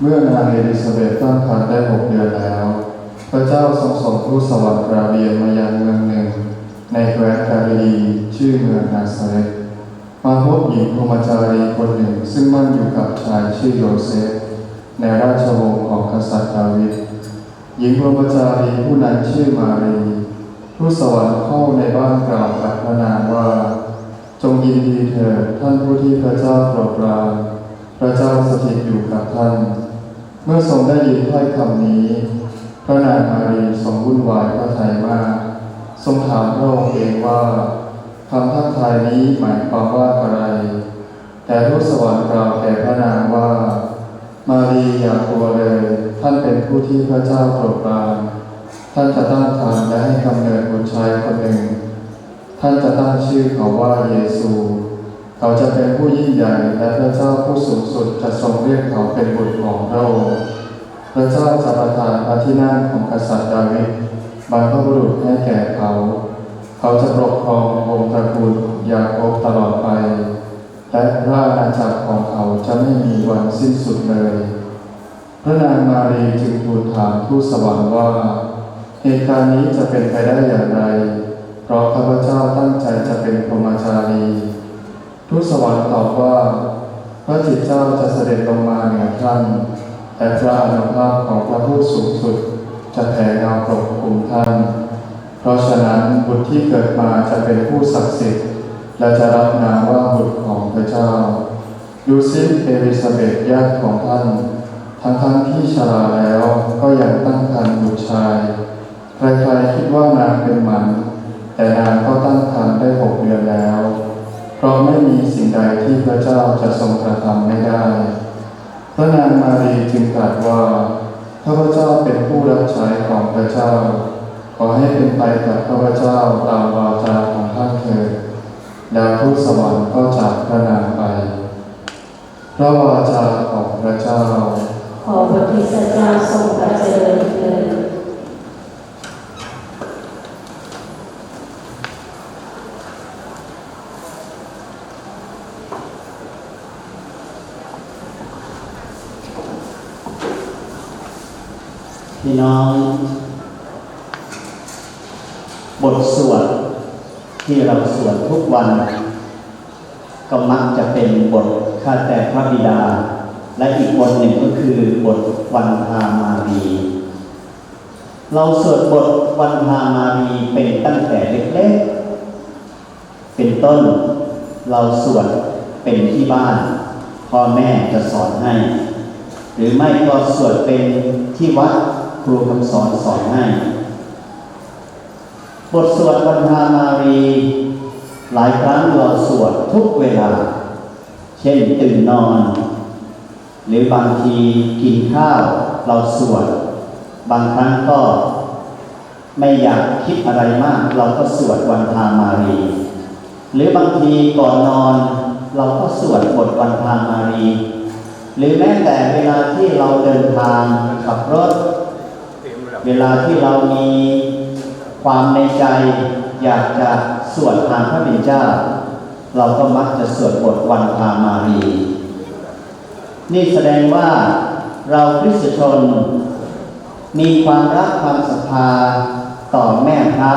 เมื่อนางเอลิซาเบธตั้งครรภ์ได้หกเดือนแล้ว พระเจ้าทรงส่งทูตสวรรค์กราเบียนมายังเมืองหนึ่ง ในแคว้นกาลิลีชื่อเมืองนาซาเรตมาพบหญิงพรมจารีคนหนึ่ง ซึ่งมั่นอยู่กับชายชื่อโยเซฟในราชวงศ์ของกษัตริย์ดาวิดหญิงพรมจารีผู้นั้นชื่อมารีทูตสวรรค์เข้าในบ้านกล่าวกับพระนางว่า จงยินดีเถิดท่านผู้ที่พระเจ้าโปรดปราน ระเจ้าสถิตอยู่กับท่าน เมื่อทรงได้ยินถ้อยคำนี้ พระนางมารีทรงวุ่นวายพระทัยมาก ทรงถามพระองค์เองว่าคำทักทายนี้หมายความว่าอะไร แต่ทูตสวรรค์กล่าวแก่พระนางว่า มารีอย่ากลัวเลย ท่านเป็นผู้ที่พระเจ้าโปรดปรานท่านจะตั้งครรภ์และให้กำเนิดบุตรชายคนหนึ่ง ท่านจะตั้งชื่อเขาว่าเยซู เขาจะเป็นผู้ยิ่งใหญ่และพระเจ้าผู้สูงสุดจะทรงเรียกเขาเป็นบุตรของพระองค์พระเจ้าจะประทานพระที่นั่งของกษัตริย์ดาวิดบรรพบุรุษให้แก่เขา เขาจะปกครองวงศ์ตระกูลยาโคบตลอดไป และพระอาณาจักรของเขาจะไม่มีวันสิ้นสุดเลย พระนางมารีจึงทูลถามทูตสวรรค์ว่าเหตุการณ์นี้จะเป็นไปได้อย่างไร เพราะข้าพเจ้าตั้งใจจะเป็นพรหมจารี ทูตสวรรค์ตอบว่า พระจิตเจ้าจะเสด็จลงมาเหนือท่าน แต่พระอนุภาพของพระผู้สูงสุด จะแผ่เงาปกคลุมท่าน เพราะฉะนั้นบุตรที่เกิดมาจะเป็นผู้ศักดิ์สิทธิ์และจะรับนามว่าบุตรของพระเจ้าดูซิเอลิซาเบธญาติของท่าน ทั้งทั้งที่ชราแล้วก็ยังตั้งครรภ์บุตรชาย ใครๆคิดว่านางเป็นหมัน ฉายของพระเจ้า ขอให้เป็นไปกับข้าพเจ้าตามวาจาของท่านเถิดแล้วทูตสวรรค์ก็จากพระนางไปพระวาจาของพระเจ้า ขอพระพิสเจ้าทรงประเจริญเถิด พี่น้อง บทสวดที่เราสวดทุกวัน ก็มักจะเป็นบทข้าแต่พระบิดา และอีกบทหนึ่งก็คือบทวันพามารีเราสวดบทวันพามารีเป็นตั้งแต่เล็กๆ เป็นต้น เราสวดเป็นที่บ้านพ่อแม่จะสอนให้ หรือไม่ก็สวดเป็นที่วัด ครูคำสอนสอนให้ บทสวดวันธามารี หลายครั้งเราสวดทุกเวลา เช่นตื่นนอน หรือบางทีกินข้าวเราสวด บางครั้งก็ไม่อยากคิดอะไรมาก เราก็สวดวันธามารี หรือบางทีก่อนนอน เราก็สวดบทวันธามารี หรือแม้แต่เวลาที่เราเดินทางขับรถ เวลาที่เรามีความในใจ อยากจะสวดทางพระบิดเจ้า เราก็มักจะสวดบทวันพามารีนี่แสดงว่าเราคริสตชน มีความรักความศรัทธาต่อแม่พระ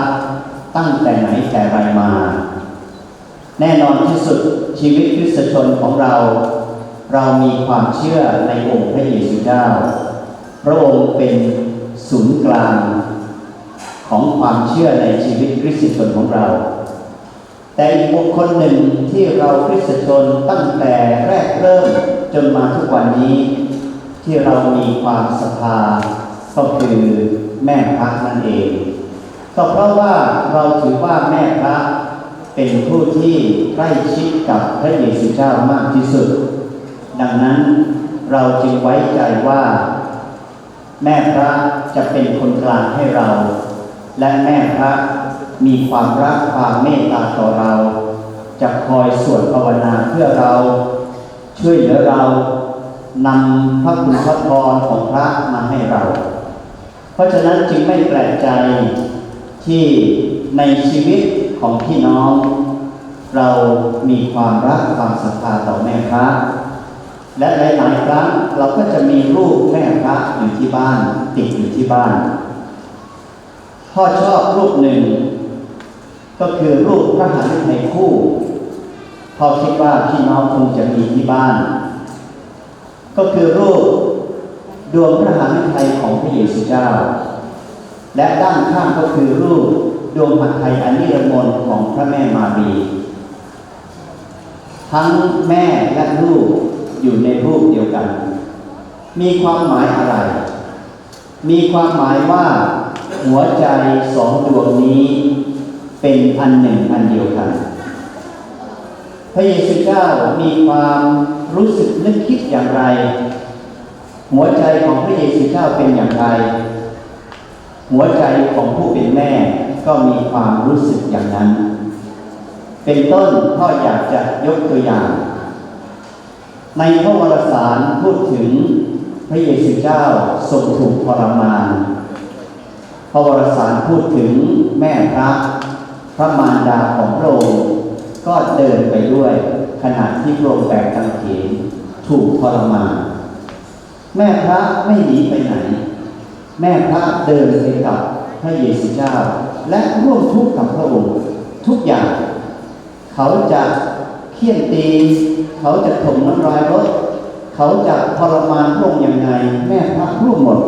ตั้งแต่ไหนแต่ไรมา แน่นอนที่สุดชีวิตคริสตชนของเรา เรามีความเชื่อในองค์พระเยซูเจ้า พระองค์เป็น ศูนย์กลางของความเชื่อในชีวิตคริสตชนของเรา แต่อีกบุคคลหนึ่งที่เราคริสตชนตั้งแต่แรกเริ่มจนมาทุกวันนี้ ที่เรามีความศรัทธาก็คือแม่พระนั่นเองก็เพราะว่าเราถือว่าแม่พระเป็นผู้ที่ใกล้ชิดกับพระเยซูเจ้ามากที่สุด ดังนั้นเราจึงไว้ใจว่า แม่พระจะเป็นคนกลางให้เรา และแม่พระมีความรักความเมตตาต่อเรา จะคอยสวดภาวนาเพื่อเรา ช่วยเหลือเรานำพระคุณพระพรของพระมาให้เรา เพราะฉะนั้นจึงไม่แปลกใจที่ในชีวิตของพี่น้อง เรามีความรักความศรัทธาต่อแม่พระ และหลายๆครั้งเราก็จะมีรูปแม่พระอยู่ที่บ้าน ติดอยู่ที่บ้าน พ่อชอบรูปหนึ่ง ก็คือรูปพระหฤทัยคู่พ่อคิดว่าพี่น้องคงจะมีที่บ้าน ก็คือรูปดวงพระหฤทัยของพระเยซูเจ้า และด้านข้างก็คือรูปดวงหัตถ์ไทยอันนิรมนของพระแม่มารีทั้งแม่และลูก อยู่ในรูปเดียวกัน มีความหมายอะไร มีความหมายว่า หัวใจสองดวงนี้ เป็นอันหนึ่งอันเดียวกัน พระเยซูเจ้ามีความรู้สึกนึกคิดอย่างไร หัวใจของพระเยซูเจ้าเป็นอย่างไร หัวใจของผู้เป็นแม่ก็มีความรู้สึกอย่างนั้น เป็นต้นพ่ออยากจะยกตัวอย่าง ในพระวรสารพูดถึงพระเยซูเจ้าทรงถูกทรมาน พระวรสารพูดถึงแม่พระพระมารดาของพระองค์ก็เดินไปด้วยขณะที่พระองค์แบกกางเขนถูกทรมาน แม่พระไม่หนีไปไหน แม่พระเดินไปกับพระเยซูเจ้า และร่วมทุกข์กับพระองค์ทุกอย่าง เขาจะ เคี่ยนตี เขาจะถมน้ำลายรถ เขาจะทรมานพระองค์ยังไง แม่พระร่วมหมด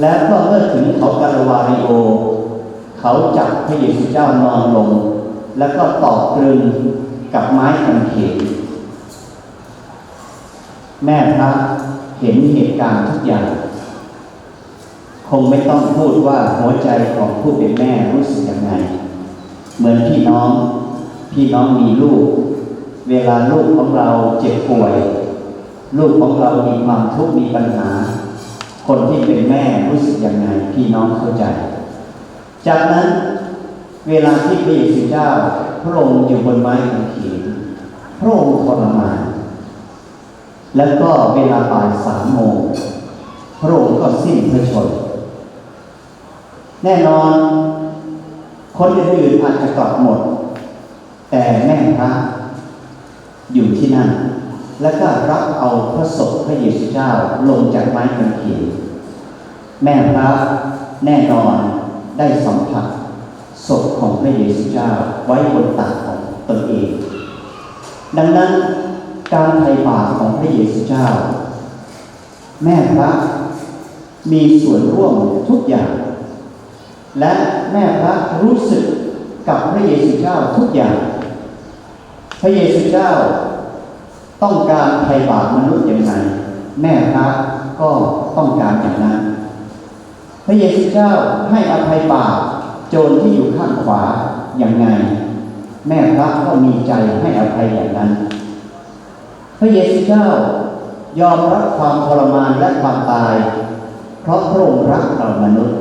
แล้วก็เมื่อถึงเขากาลวาริโอ เขาจับพระเยซูเจ้านอนลง แล้วก็ตอกตรึงกับไม้กางเขนแม่พระเห็นเหตุการณ์ทุกอย่าง คงไม่ต้องพูดว่าหัวใจของผู้เป็นแม่รู้สึกยังไง เหมือนพี่น้อง พี่น้องมีลูก เวลาลูกของเราเจ็บป่วย ลูกของเรามีความทุกข์มีปัญหา คนที่เป็นแม่รู้สึกยังไงพี่น้องเข้าใจ จากนั้นเวลาที่พระเยซูเจ้า พระองค์อยู่บนไม้กางเขนพระองค์ทรมานแล้วก็เวลาบ่ายสามโมงพระองค์ก็สิ้นพระชนม์แน่นอน คนอื่นๆอาจจะกลับหมด แต่แม่พระอยู่ที่นั่น แล้วก็รับเอาพระศพพระเยซูเจ้าลงจากไม้กางเขนแม่พระแน่นอนได้สัมผัสศพของพระเยซูเจ้าไว้บนตักของตนเอง ดังนั้นการไถ่บาปของพระเยซูเจ้า แม่พระมีส่วนร่วมทุกอย่าง และแม่พระรู้สึกกับพระเยซูเจ้าทุกอย่าง พระเยซูเจ้าต้องการไถ่บาปมนุษย์อย่างไรแม่พระก็ต้องการอย่างนั้น พระเยซูเจ้าให้อภัยบาปโจรที่อยู่ข้างขวาอย่างไง แม่พระก็มีใจให้อภัยอย่างนั้น พระเยซูเจ้ายอมรับความทรมานและความตาย เพราะพระองค์รักเรามนุษย์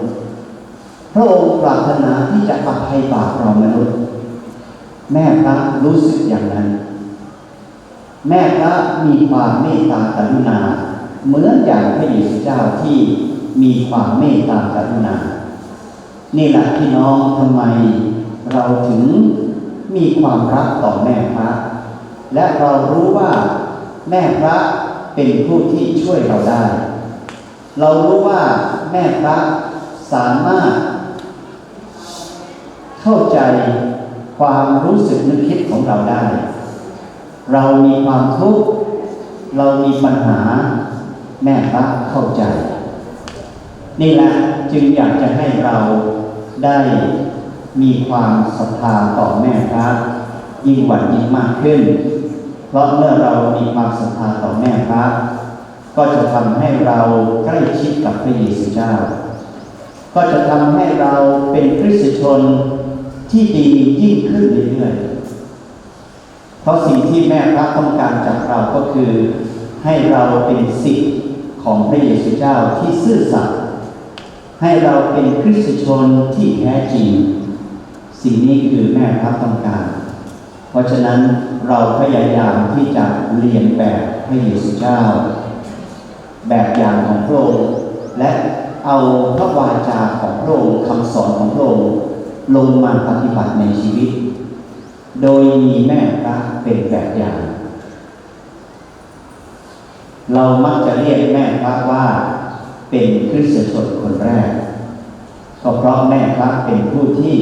พระองค์ปรารถนาที่จะอภัยบาปเรามนุษย์ แม่พระรู้สึกอย่างนั้น แม่พระมีความเมตตากรุณา เหมือนอย่างพระเยซูเจ้าที่มีความเมตตากรุณา นี่แหละพี่น้องทำไมเราถึงมีความรักต่อแม่พระ และเรารู้ว่าแม่พระเป็นผู้ที่ช่วยเราได้ เรารู้ว่าแม่พระสามารถ เข้าใจ ความรู้สึกนึกคิดของเราได้ เรามีความทุกข์เรามีปัญหาแม่พระเข้าใจ นี่แหละจึงอยากจะให้เราได้มีความศรัทธาต่อแม่พระยิ่งหวันยิ่งมากขึ้น เพราะเมื่อเรามีความศรัทธาต่อแม่พระก็จะทำให้เราใกล้ชิดกับพระเยซูเจ้า ก็จะทำให้เราเป็นคริสตชน ที่ดียิ่งขึ้นเรื่อยๆ เพราะสิ่งที่แม่พระต้องการจากเราก็คือ ให้เราเป็นสิทธิ์ของพระเยซูเจ้าที่ซื่อสัตย์ให้เราเป็นคริสตชนที่แท้จริง สิ่งนี้คือแม่พระต้องการ เพราะฉะนั้นเราพยายามที่จะเรียนแบบพระเยซูเจ้า แบบอย่างของพระองค์และเอาพระวาจาของพระองค์คำสอนของพระองค์ ลงมาปฏิบัติในชีวิต โดยมีแม่พระเป็นแบบอย่าง เรามักจะเรียกแม่พระว่าเป็นคริสตชนคนแรก ก็เพราะแม่พระเป็นผู้ที่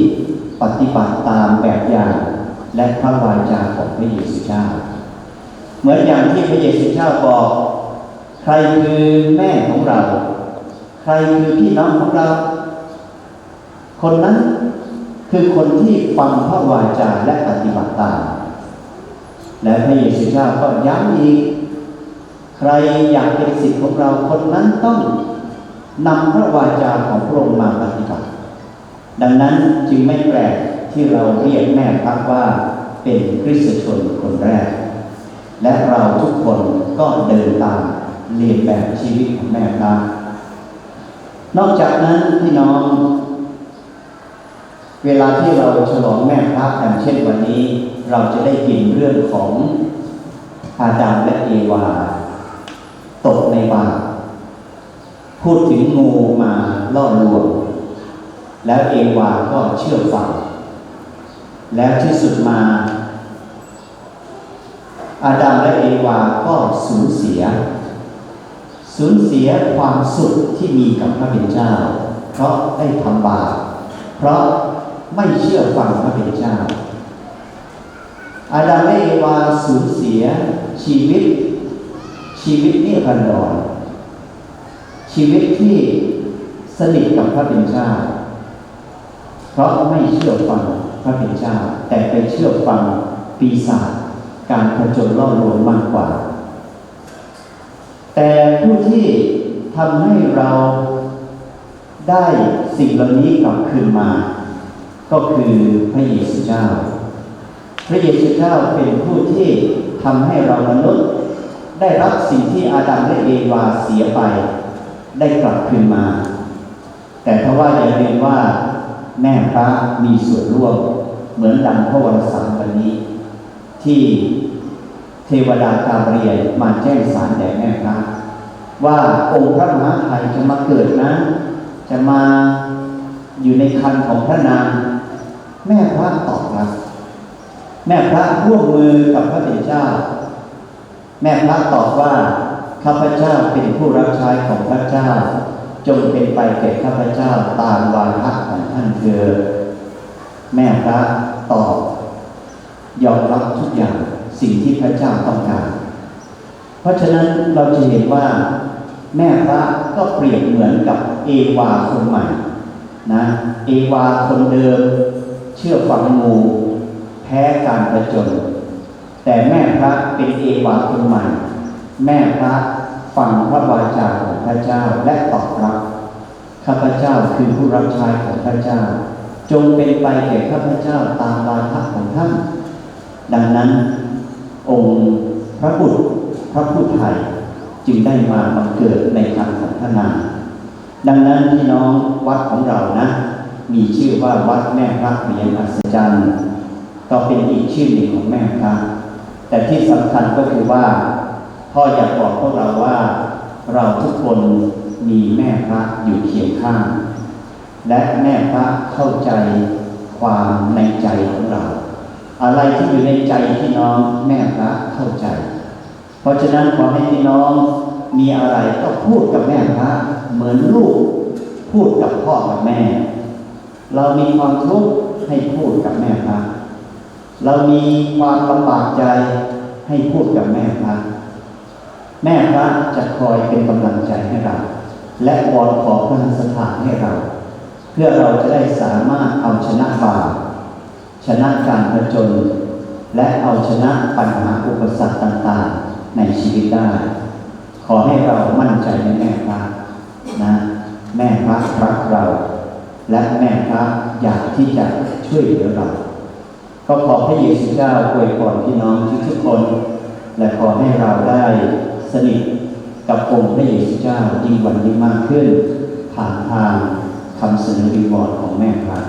ปฏิบัติตามแบบอย่าง และพระวาจาของพระเยซูเจ้า เหมือนอย่างที่พระเยซูเจ้าบอก ใครคือแม่ของเรา ใครคือพี่น้องของเรา คนนั้น คือคนที่ฟังพระวาจาและปฏิบัติตาม และพระเยซูเจ้าก็ย้ำอีก ใครอยากเป็นสิทธิ์ของเราคนนั้นต้องนำพระวาจาของพระองค์มาปฏิบัติ ดังนั้นจึงไม่แปลกที่เราเรียกแม่พักว่าเป็นคริสตชนคนแรก และเราทุกคนก็เดินตามเรียนแบบชีวิตของแม่พระนอกจากนั้นพี่น้อง เวลาที่เราฉลองแม่พระกันเช่นวันนี้ เราจะได้ยินเรื่องของอาดัมและเอวา ตกในบาปพูดถึงงูมาล่อลวง แล้วเอวาก็เชื่อฟัง แล้วที่สุดมา อาดัมและเอวาก็สูญเสีย สูญเสียความสุขที่มีกับพระเป็นเจ้า เพราะได้ทำบาปเพราะ ไม่เชื่อฟังพระเป็นเจ้า อาดัมและเอวาสูญเสียชีวิต ชีวิตนิรันดรชีวิตที่สนิทกับพระเป็นเจ้า เพราะไม่เชื่อฟังพระเป็นเจ้า แต่ไปเชื่อฟังปีศาจการผจญล่อลวงมากกว่า แต่ผู้ที่ทำให้เราได้สิ่งเหล่านี้กลับคืนมา ก็คือพระเยซูเจ้า พระเยซูเจ้าเป็นผู้ที่ทำให้เรามนุษย์ ได้รับสิ่งที่อาดัมและเอวาเสียไป ได้กลับคืนมา แต่เพราะว่าอย่าลืมว่าแม่พระมีส่วนร่วม เหมือนดังพระวรสารวันนี้ ที่เทวดากาเรียนมาแจ้งสารแด่แม่พระว่าองค์พระมหาไทยจะมาเกิดนะ จะมาอยู่ในคันของพระนาง แม่พระตอบรับ แม่พระร่วมมือกับพระเป็นเจ้า แม่พระตอบว่าข้าพเจ้าเป็นผู้รับใช้ของพระเจ้า จงเป็นไปแก่ข้าพเจ้าตามวาระของท่านเถิดแม่พระตอบ ยอมรับทุกอย่างสิ่งที่พระเจ้าต้องการ เพราะฉะนั้นเราจะเห็นว่า แม่พระก็เปรียบเหมือนกับเอวาคนใหม่นะ เอวาคนเดิม เชื่อฟังงูแพ้การประจน แต่แม่พระเป็นเอวาคนใหม่ แม่พระฟังพระวาจาของพระเจ้าและตอบรับข้าพเจ้าคือผู้รับใช้ของพระเจ้า จงเป็นไปแก่ข้าพเจ้าตามวาทะของท่าน ดังนั้น องค์พระบุตรพระผู้ไทยจึงได้มาบังเกิดในคันของพระนา ดังนั้นพี่น้องวัดของเรานะ มีชื่อว่าวัดแม่พระเมียนอัศจรรย์ก็เป็นอีกชื่อหนึ่งของแม่พระแต่ที่สำคัญก็คือว่าพ่ออยากบอกพวกเราว่าเราทุกคนมีแม่พระอยู่เคียงข้าง และแม่พระเข้าใจความในใจของเรา อะไรที่อยู่ในใจพี่น้องแม่พระเข้าใจ เพราะฉะนั้นขอให้พี่น้องมีอะไรก็พูดกับแม่พระเหมือนลูกพูดกับพ่อกับแม่ เรามีความทุกข์ให้พูดกับแม่พระเรามีความลำบากใจให้พูดกับแม่พระแม่พระจะคอยเป็นกำลังใจให้เรา และวอนขอพระสถานให้เรา เพื่อเราจะได้สามารถเอาชนะบาปชนะการผจญและเอาชนะปัญหาอุปสรรคต่างๆ ในชีวิตได้ ขอให้เรามั่นใจในแม่พระนะ แม่พระรักเรา และแม่พระอยากที่จะช่วยเหลือเรา ก็ขอพระเยซูเจ้าอวยพรพี่น้องทุกๆคน และขอให้เราได้สนิทกับองค์พระเยซูเจ้ายิ่งวันนี้มากขึ้น ผ่านทางคำเสนอวิวรณ์ของแม่พระ